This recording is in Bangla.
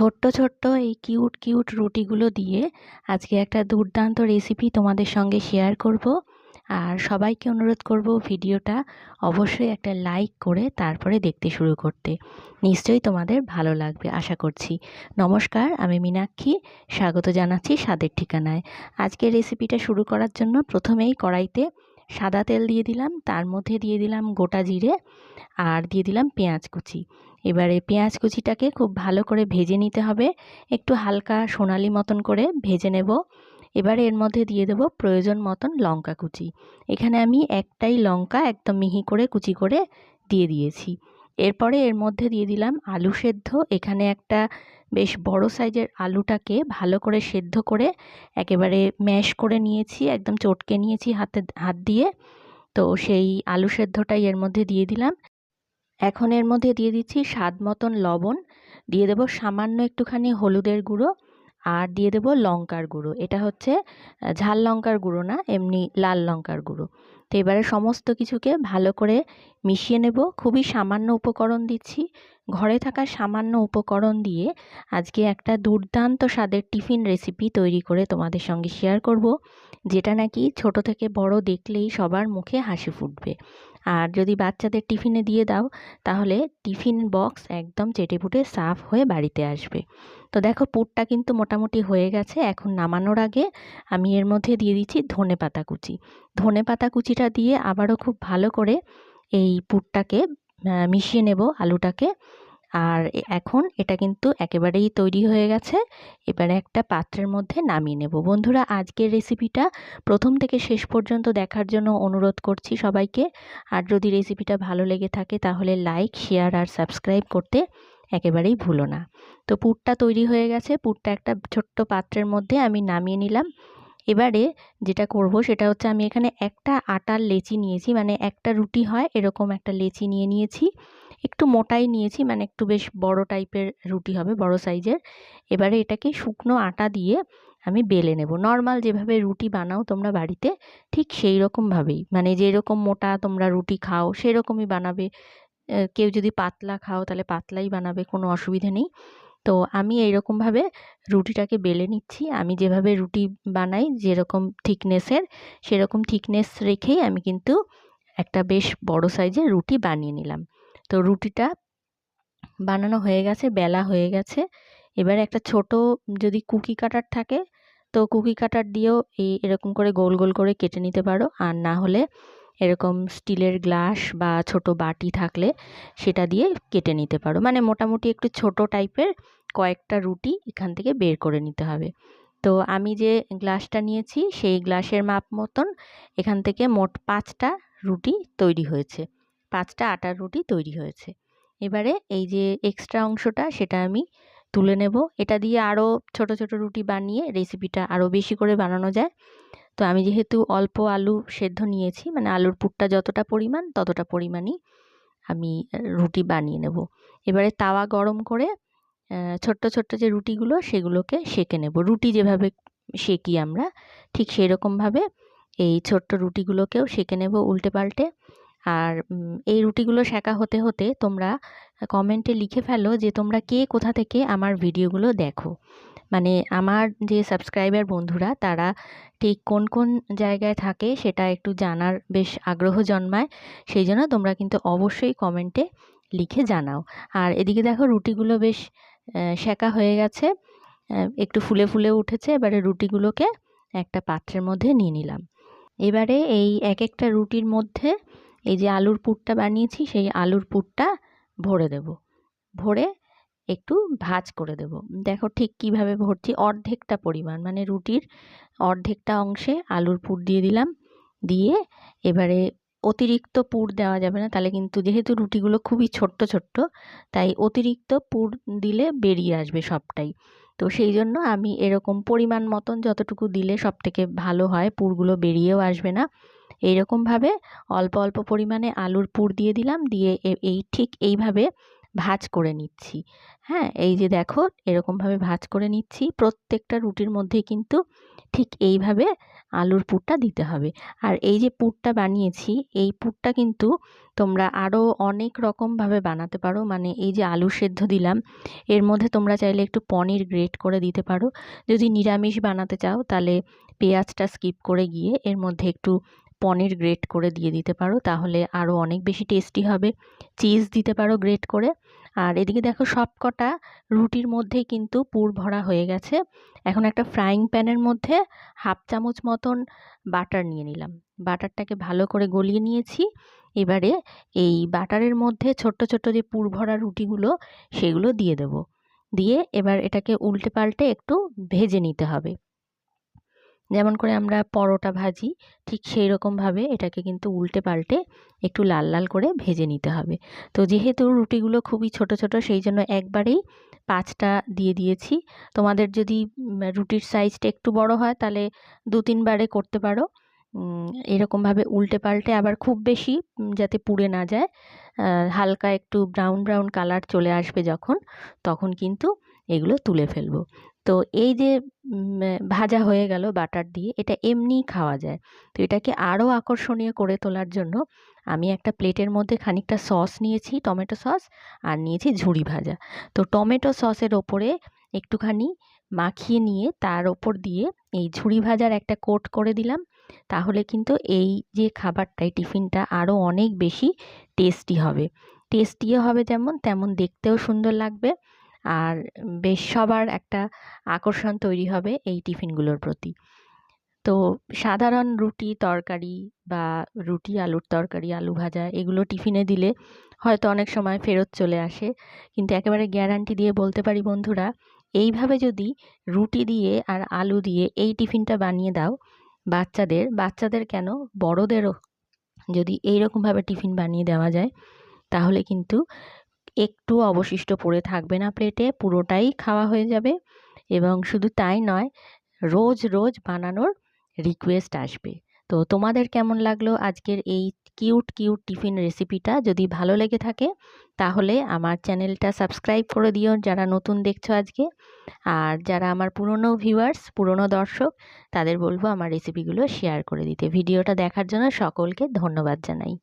ছোট্ট ছোট্ট এই কিউট কিউট রুটিগুলো দিয়ে আজকে একটা দুর্দান্ত রেসিপি তোমাদের সঙ্গে শেয়ার করব। আর সবাইকে অনুরোধ করব ভিডিওটা অবশ্যই একটা লাইক করে তারপরে দেখতে শুরু করতে। নিশ্চয়ই তোমাদের ভালো লাগবে, আশা করছি। নমস্কার, আমি মীনাক্ষী। স্বাগত জানাচ্ছি স্বাদের ঠিকানায়। আজকের রেসিপিটা শুরু করার জন্য প্রথমেই কড়াইতে সাদা তেল দিয়ে দিলাম, তার মধ্যে দিয়ে দিলাম গোটা জিরে আর দিয়ে দিলাম পেঁয়াজ কুচি। এবারে পেঁয়াজ কুচিটাকে খুব ভালো করে ভেজে নিতে হবে। একটু হালকা সোনালি মতন করে ভেজে নেব। এবারে এর মধ্যে দিয়ে দেব প্রয়োজন মতন লঙ্কা কুচি। এখানে আমি একটাই লঙ্কা একদম মিহি করে কুচি করে দিয়ে দিয়েছি। এরপরে এর মধ্যে দিয়ে দিলাম আলু সেদ্ধ। এখানে একটা বেশ বড় সাইজের আলুটাকে ভালো করে সেদ্ধ করে একেবারে ম্যাশ করে নিয়েছি, একদম চটকে নিয়েছি হাতে, হাত দিয়ে। তো সেই আলু সেদ্ধটাই এর মধ্যে দিয়ে দিলাম। এখন এর মধ্যে দিয়ে দিচ্ছি স্বাদ মতন লবণ, দিয়ে দেবো সামান্য একটুখানি হলুদের গুঁড়ো আর দিয়ে দেবো লঙ্কার গুঁড়ো। এটা হচ্ছে ঝাল লঙ্কার গুঁড়ো না, এমনি লাল লঙ্কার গুঁড়ো। তো এবারে সমস্ত কিছুকে ভালো করে মিশিয়ে নেব। খুবই সামান্য উপকরণ দিচ্ছি। ঘরে থাকা সামান্য উপকরণ দিয়ে আজকে একটা দুর্দান্ত স্বাদের টিফিন রেসিপি তৈরি করে তোমাদের সঙ্গে শেয়ার করব। যেটা নাকি ছোট থেকে বড় দেখলেই সবার মুখে হাসি ফুটবে। আর যদি বাচ্চাদের টিফিনে দিয়ে দাও, তাহলে টিফিন বক্স একদম চেটেপুটে সাফ হয়ে বাড়িতে আসবে। তো দেখো, পুরটা কিন্তু মোটামুটি হয়ে গেছে। এখন নামানোর আগে আমি এর মধ্যে দিয়ে দিচ্ছি ধনে পাতা কুচি। ধনে পাতা কুচিটা দিয়ে আবারও খুব ভালো করে এই পুরটাকে মিশিয়ে নেব আলুটাকে। আর এখন এটা কিন্তু একেবারেই তৈরি হয়ে গেছে। এবারে একটা পাত্রের মধ্যে নামিয়ে নেব। বন্ধুরা, আজকের রেসিপিটা প্রথম থেকে শেষ পর্যন্ত দেখার জন্য অনুরোধ করছি সবাইকে। আর যদি রেসিপিটা ভালো লেগে থাকে, তাহলে লাইক শেয়ার আর সাবস্ক্রাইব করতে একেবারেই ভুলো না। তো পুরটা তৈরি হয়ে গেছে। পুরটা একটা ছোট্ট পাত্রের মধ্যে আমি নামিয়ে নিলাম। এবারে যেটা করব সেটা হচ্ছে আমি এখানে একটা আটার লেচি নিয়েছি মানে একটা রুটি হয় এরকম একটা লেচি নিয়ে নিয়েছি। একটু মোটাই নিয়েছি মানে একটু বেশ বড় টাইপের রুটি হবে, বড় সাইজের। এবারে এটাকে শুকনো আটা দিয়ে আমি বেলে নেব। নর্মাল যেভাবে রুটি বানাও তোমরা বাড়িতে, ঠিক সেই রকমভাবেই মানে যেরকম মোটা তোমরা রুটি খাও, সেরকমই বানাবে। কেউ যদি পাতলা খাও তাহলে পাতলাই বানাবে, কোনো অসুবিধে নেই। তো আমি এইরকমভাবে রুটিটাকে বেলে নিচ্ছি। আমি যেভাবে রুটি বানাই যেরকম থিকনেসের, সেরকম থিকনেস রেখেই আমি কিন্তু একটা বেশ বড় সাইজের রুটি বানিয়ে নিলাম। তো রুটিটা বানানো হয়ে গেছে, বেলা হয়ে গেছে। এবার একটা ছোট যদি কুকি কাটার থাকে, তো কুকি কাটার দিয়েও এই এরকম করে গোল গোল করে কেটে নিতে পারো। আর না হলে এরকম স্টিলের গ্লাস বা ছোট বাটি থাকলে সেটা দিয়ে কেটে নিতে পারো। মানে মোটামুটি একটু ছোট টাইপের কয়েকটা রুটি এখান থেকে বের করে নিতে হবে। তো আমি যে গ্লাসটা নিয়েছি সেই গ্লাসের মাপ মতন এখান থেকে মোট পাঁচটা রুটি তৈরি হয়েছে। পাঁচটা আটার রুটি তৈরি হয়েছে। এবারে এই যে এক্সট্রা অংশটা সেটা আমি তুলে নেব। এটা দিয়ে আরও ছোট ছোট রুটি বানিয়ে রেসিপিটা আরও বেশি করে বানানো যায়। তো আমি যেহেতু অল্প আলু সেদ্ধ নিয়েছি মানে আলুর পুরটা যতটা পরিমাণ ততটা পরিমাণই আমি রুটি বানিয়ে নেব। এবারে তাওয়া গরম করে ছোট্ট ছোট্ট যে রুটিগুলো সেগুলোকে সেঁকে নেব। রুটি যেভাবে সেঁকি আমরা, ঠিক সেই রকমভাবে এই ছোট্ট রুটিগুলোকেও সেঁকে নেব উল্টে পাল্টে আর এই রুটিগুলো শেখা হতে হতে তোমরা কমেন্টে লিখে ফেলো যে তোমরা কে কোথা থেকে আমার ভিডিওগুলো দেখো। মানে আমার যে সাবস্ক্রাইবার বন্ধুরা, তারা ঠিক কোন কোন জায়গায় থাকে সেটা একটু জানার বেশ আগ্রহ জন্মায়। সেই জন্য তোমরা কিন্তু অবশ্যই কমেন্টে লিখে জানাও। আর এদিকে দেখো রুটিগুলো বেশ শেখা হয়ে গেছে। একটু ফুলে ফুলে উঠেছে, এবারে রুটিগুলোকে একটা পাত্রের মধ্যে নিয়ে নিলাম। এবারে এই এক একটা রুটির মধ্যে এই যে আলুর পুরটা বানিয়েছি, সেই আলুর পুরটা ভরে দেব। ভরে একটু ভাজ করে দেব। দেখো ঠিক কীভাবে ভরছি, অর্ধেকটা পরিমাণ মানে রুটির অর্ধেকটা অংশে আলুর পুর দিয়ে দিলাম। দিয়ে এবারে অতিরিক্ত পুর দেওয়া যাবে না, তাহলে কিন্তু যেহেতু রুটিগুলো খুবই ছোট্ট ছোট্ট, তাই অতিরিক্ত পুর দিলে বেরিয়ে আসবে সবটাই। তো সেই জন্য আমি এরকম পরিমাণ মতন যতটুকু দিলে সব থেকে ভালো হয়, পুরগুলো বেরিয়েও আসবে না। এইরকমভাবে অল্প অল্প পরিমাণে আলুর পুর দিয়ে দিলাম, দিয়ে এই ঠিক এইভাবে ভাজ করে নিচ্ছি। হ্যাঁ? এই যে দেখো, এরকমভাবে ভাজ করে নিচ্ছি। প্রত্যেকটা রুটির মধ্যেই কিন্তু ঠিক এইভাবে আলুর পুরটা দিতে হবে। আর এই যে পুরটা বানিয়েছি, এই পুরটা কিন্তু তোমরা আরও অনেক রকমভাবে বানাতে পারো। মানে এই যে আলু সেদ্ধ দিলাম, এর মধ্যে তোমরা চাইলে একটু পনির গ্রেট করে দিতে পারো। যদি নিরামিষ বানাতে চাও, তাহলে পেঁয়াজটা স্কিপ করে গিয়ে এর মধ্যে একটু পনির গ্রেট করে দিয়ে দিতে পারো, তাহলে আরও অনেক বেশি টেস্টি হবে। চিজ দিতে পারো গ্রেট করে। আর এদিকে দেখো সব কটা রুটির মধ্যেই কিন্তু পুর ভরা হয়ে গেছে। এখন একটা ফ্রাইং প্যানের মধ্যে হাফ চামচ মতন বাটার নিয়ে নিলাম। বাটারটাকে ভালো করে গলিয়ে নিয়েছি। এবারে এই বাটারের মধ্যে ছোট্ট ছোট্ট যে পুর ভরা রুটিগুলো, সেগুলো দিয়ে দেব। দিয়ে এবার এটাকে উল্টে পাল্টে একটু ভেজে নিতে হবে। যেমন করে আমরা পরোটা ভাজি, ঠিক সেই রকমভাবে এটাকে কিন্তু উল্টে পাল্টে একটু লাল লাল করে ভেজে নিতে হবে। তো যেহেতু রুটিগুলো খুবই ছোট ছোট, সেই জন্য একবারেই পাঁচটা দিয়ে দিয়েছি। তোমাদের যদি রুটির সাইজটা একটু বড় হয়, তাহলে দু তিনবারে করতে পারো। এরকমভাবে উল্টে পাল্টে আবার খুব বেশি যাতে পুড়ে না যায় হালকা একটু ব্রাউন ব্রাউন কালার চলে আসবে যখন, তখন কিন্তু এগুলো তুলে ফেলব। তো এই যে ভাজা হয়ে গেল বাটার দিয়ে, এটা এমনিই খাওয়া যায়। তো এটাকে আরও আকর্ষণীয় করে তোলার জন্য আমি একটা প্লেটের মধ্যে খানিকটা সস নিয়েছি, টমেটো সস, আর নিয়েছি ঝুড়ি ভাজা। তো টমেটো সসের ওপরে একটুখানি মাখিয়ে নিয়ে তার ওপর দিয়ে এই ঝুড়ি ভাজার একটা কোট করে দিলাম। তাহলে কিন্তু এই যে খাবারটাই টিফিনটা আরও অনেক বেশি টেস্টি হবে। টেস্টিও হবে যেমন, তেমন দেখতেও সুন্দর লাগবে। আর বেশ সবার একটা আকর্ষণ তৈরি হবে এই টিফিনগুলোর প্রতি। তো সাধারণ রুটি তরকারি বা রুটি, আলুর তরকারি, আলু ভাজা এগুলো টিফিনে দিলে হয়তো অনেক সময় ফেরত চলে আসে। কিন্তু একেবারে গ্যারান্টি দিয়ে বলতে পারি বন্ধুরা, এইভাবে যদি রুটি দিয়ে আর আলু দিয়ে এই টিফিনটা বানিয়ে দাও বাচ্চাদের বাচ্চাদের কেন? বড়দেরও যদি এইরকমভাবে টিফিন বানিয়ে দেওয়া যায়, তাহলে কিন্তু একটু অবশিষ্ট পড়ে থাকবে না প্লেটে পুরোটাই খাওয়া হয়ে যাবে এবং শুধু তাই নয়, রোজ রোজ বানানোর রিকোয়েস্ট আসবে। তো তোমাদের কেমন লাগল আজকের এই কিউট কিউট টিফিন রেসিপিটা যদি ভালো লেগে থাকে, তাহলে আমার চ্যানেলটা সাবস্ক্রাইব করে দিও যারা নতুন দেখছ আজকে। আর যারা আমার পুরনো ভিউয়ার্স পুরনো দর্শক, তাদের বলব আমার রেসিপিগুলো শেয়ার করে দিতে। ভিডিওটা দেখার জন্য সকলকে ধন্যবাদ জানাই।